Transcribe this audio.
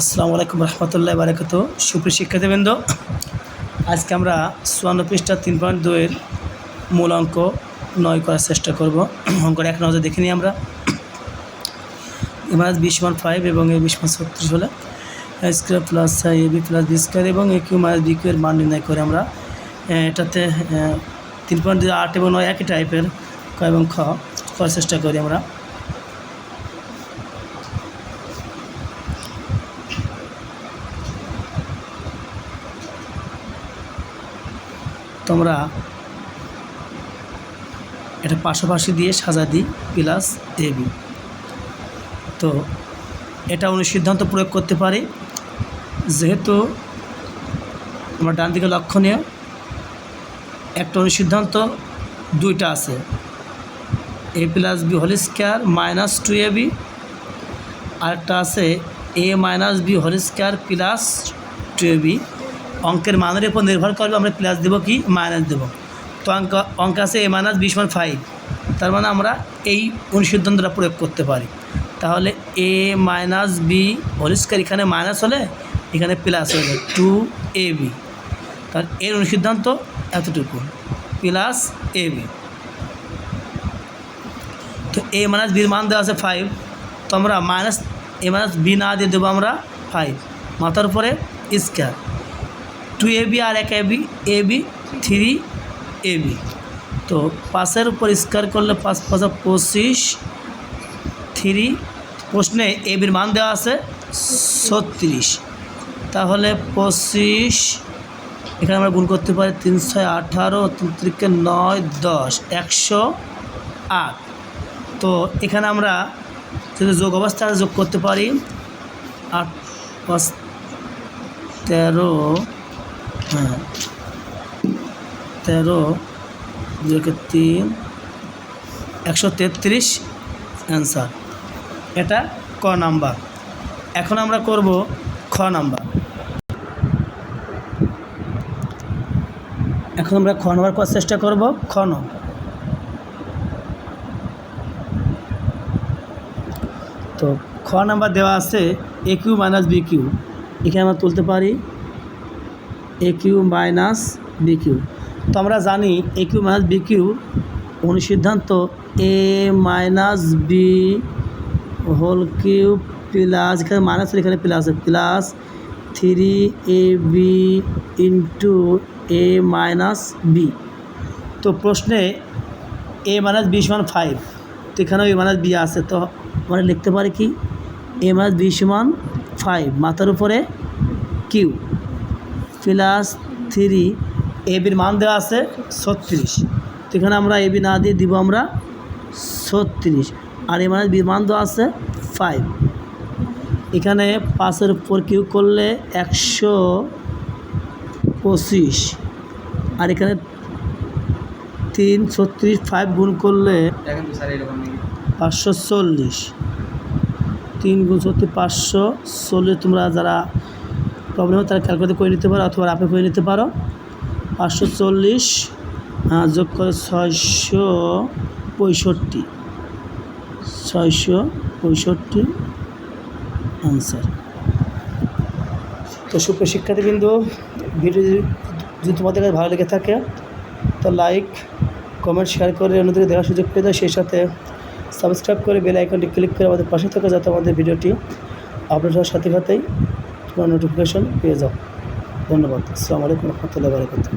আসসালামু আলাইকুম রহমতুল্লাহ বারাকাত। সুপ্রিয় শিক্ষার্থীবৃন্দ, আজকে আমরা চুয়ান্ন পৃষ্ঠা তিন পয়েন্ট দুইয়ের মূল অঙ্ক নয় করার চেষ্টা করব। অঙ্কটা এক নজর দেখে নিই আমরা। এমাজ বিশ মান ফাইভ এবং এ বিশ মান ছত্রিশ হলে square plus A B plus B square এবং A cube minus B cube এর মান নির্ণয় করে আমরা। এটাতে তিন পয়েন্ট দুই আট এবং নয় একই টাইপের ক এবং খ করার চেষ্টা করি আমরা। তোমরা এটা পাশাপাশি দিয়ে সাজা দিই, প্লাস এ, বি। তো এটা অনুসিদ্ধান্ত প্রয়োগ করতে পারি, যেহেতু আমরা ডান দিকে লক্ষণীয়, একটা অনুসিদ্ধান্ত দুইটা আছে। A plus B whole square minus two A B, আরেকটা আছে A minus B whole square plus two A B. অঙ্কের মানের উপর নির্ভর করবে, আমরা প্লাস দেবো কি? মাইনাস দেবো। তো অঙ্ক অঙ্ক আছে এ মাইনাস বিশ মান ফাইভ তার মানে আমরা এই অনুসিদ্ধান্তটা প্রয়োগ করতে পারি। তাহলে এ মাইনাস বি হোল এখানে মাইনাস হলে এখানে প্লাস হবে টু এ বি তার এর অনুসিদ্ধান্ত এতটুকু। প্লাস এ বি তো এ মাইনাস বির মান দেওয়া আছে ফাইভ তো আমরা মাইনাস এ মাইনাস বি না দিয়ে দেবো আমরা ফাইভ মাথার উপরে স্কোয়ার টু এ বি আর এক A B A B three A B তো পাঁচের উপর স্কোয়ার করলে পাঁচ পাঁচ পঁচিশ থ্রি প্রশ্নে এ বির মান দেওয়া আছে ছত্রিশ। তাহলে পঁচিশ, এখানে আমরা গুণ করতে পারি তিন ছয় আঠারো, তিন তিরিকে নয় দশ, একশো আট। তো এখানে আমরা যদি যোগ অবস্থায় যোগ করতে পারি আট, পাঁচ, তেরো হ্যাঁ তেরো দুইকে তিন, একশো তেত্রিশ অ্যান্সার এটা ক নাম্বার। এখন আমরা করব খ নাম্বার। এখন আমরা খ নাম্বার করার চেষ্টা করব। খ নম্বর। তো খ নাম্বার দেওয়া আছে A cube minus B cube এখানে আমরা তুলতে পারি A cube minus B cube তো আমরা জানি A cube minus B cube অনুসিদ্ধান্ত A minus B whole cube plus এখানে মাইনাস এখানে plus plus three A B into A minus B তো প্রশ্নে এ মাইনাস বি সমান ফাইভ তো এখানেও এ মাইনাস বি আছে। তো আমরা লিখতে পারি কি? এ মাইনাস বি সমান ফাইভ মাথার উপরে কিউ প্লাস থ্রি এ বির মান দেওয়া আছে ছত্রিশ। তো এখানে আমরা এ বি না দিয়ে দিব আমরা ছত্রিশ। আর এ মান দেওয়া আছে ফাইভ এখানে পাঁচের উপর কিউ করলে একশো পঁচিশ। আর এখানে তিন ছত্রিশ ফাইভ গুণ করলে পাঁচশো চল্লিশ। তিন গুণ সত্যি পাঁচশো চল্লিশ। তোমরা যারা প্রবলেম হয় তারা ক্যালকুলেট করে নিতে পারো অথবা আপনি করে নিতে পারো। পাঁচশো চল্লিশ যোগ করে ছয়শো পঁয়ষট্টি। ছয়শো পঁয়ষট্টি আনসার তো সুপ্রিয় শিক্ষার্থীবৃন্দ, ভিডিও যদি- তোমাদের কাছে ভালো লেগে থাকে, তো লাইক কমেন্ট শেয়ার করে অন্যদেরকে দেখার সুযোগ পেয়ে দাও। সেই সাথে সাবস্ক্রাইব করে বেল আইকনটি ক্লিক করে আমাদের পাশে থেকে, যাতে আমাদের ভিডিওটি আপলোড হওয়ার সাথে সাথেই তোমরা নোটিফিকেশন পেয়ে যাও। ধন্যবাদ। আসসালামু আলাইকুম রহমতুল্লাহ বারকাতুহ।